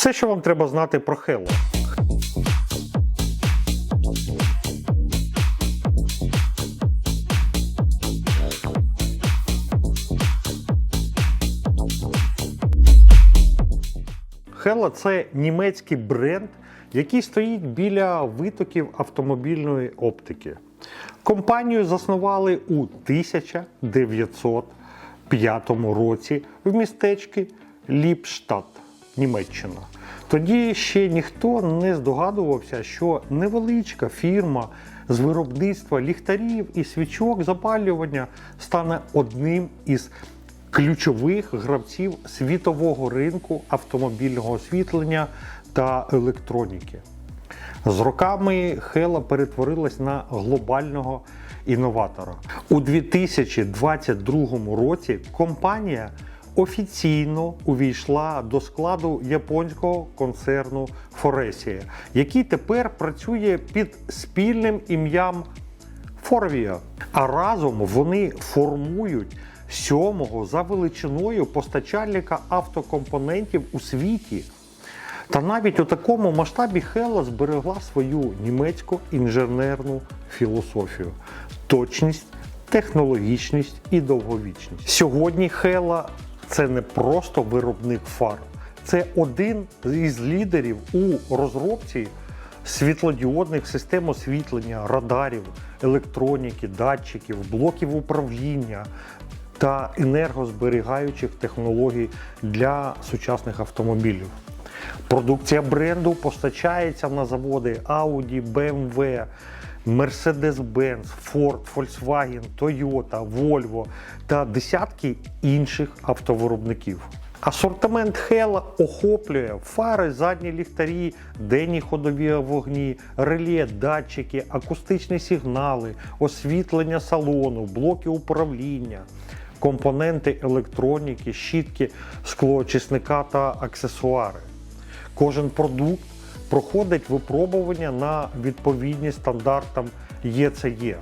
Все, що вам треба знати про Hello. Hella – це німецький бренд, який стоїть біля витоків автомобільної оптики. Компанію заснували у 1905 році в містечку Ліпштадт, Німеччина. Тоді ще ніхто не здогадувався, що невеличка фірма з виробництва ліхтарів і свічок запалювання стане одним із ключових гравців світового ринку автомобільного освітлення та електроніки. З роками Хела перетворилась на глобального інноватора. У 2022 році компанія офіційно увійшла до складу японського концерну Форесія, який тепер працює під спільним ім'ям Форвія. А разом вони формують сьомого за величиною постачальника автокомпонентів у світі. Та навіть у такому масштабі Хела зберегла свою німецьку інженерну філософію: точність, технологічність і довговічність. Сьогодні Хела це не просто виробник фар, це один із лідерів у розробці світлодіодних систем освітлення, радарів, електроніки, датчиків, блоків управління та енергозберігаючих технологій для сучасних автомобілів. Продукція бренду постачається на заводи Audi, BMW, Mercedes-Benz, Ford, Volkswagen, Toyota, Volvo та десятки інших автовиробників. Асортимент Hella охоплює фари, задні ліхтарі, денні ходові вогні, реле, датчики, акустичні сигнали, освітлення салону, блоки управління, компоненти електроніки, щітки, склоочисника та аксесуари. Кожен продукт проходить випробування на відповідність стандартам ЄЦЄ.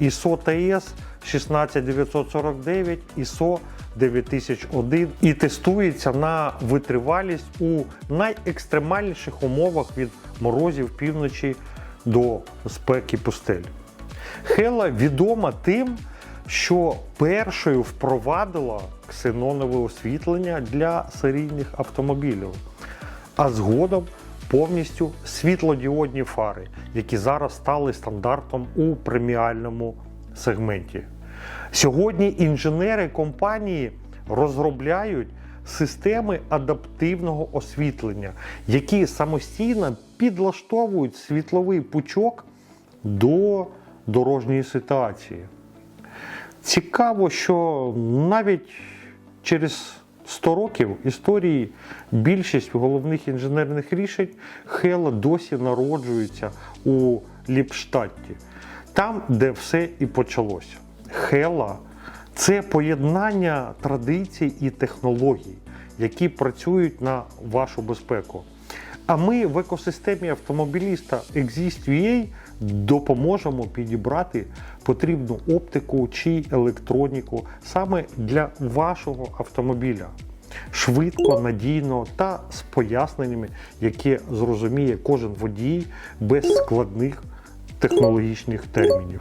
ISO ТС 16949, ISO 9001 і тестується на витривалість у найекстремальніших умовах від морозів півночі до спеки пустель. Хела відома тим, що першою впровадила ксенонове освітлення для серійних автомобілів, а згодом повністю світлодіодні фари, які зараз стали стандартом у преміальному сегменті. Сьогодні інженери компанії розробляють системи адаптивного освітлення, які самостійно підлаштовують світловий пучок до дорожньої ситуації. Цікаво, що навіть через 100 років історії більшість головних інженерних рішень Хела досі народжується у Ліпштадті, там, де все і почалося. Хела це поєднання традицій і технологій, які працюють на вашу безпеку. А ми в екосистемі автомобіліста Exist.va допоможемо підібрати потрібну оптику чи електроніку саме для вашого автомобіля. Швидко, надійно та з поясненнями, які зрозуміє кожен водій без складних технологічних термінів.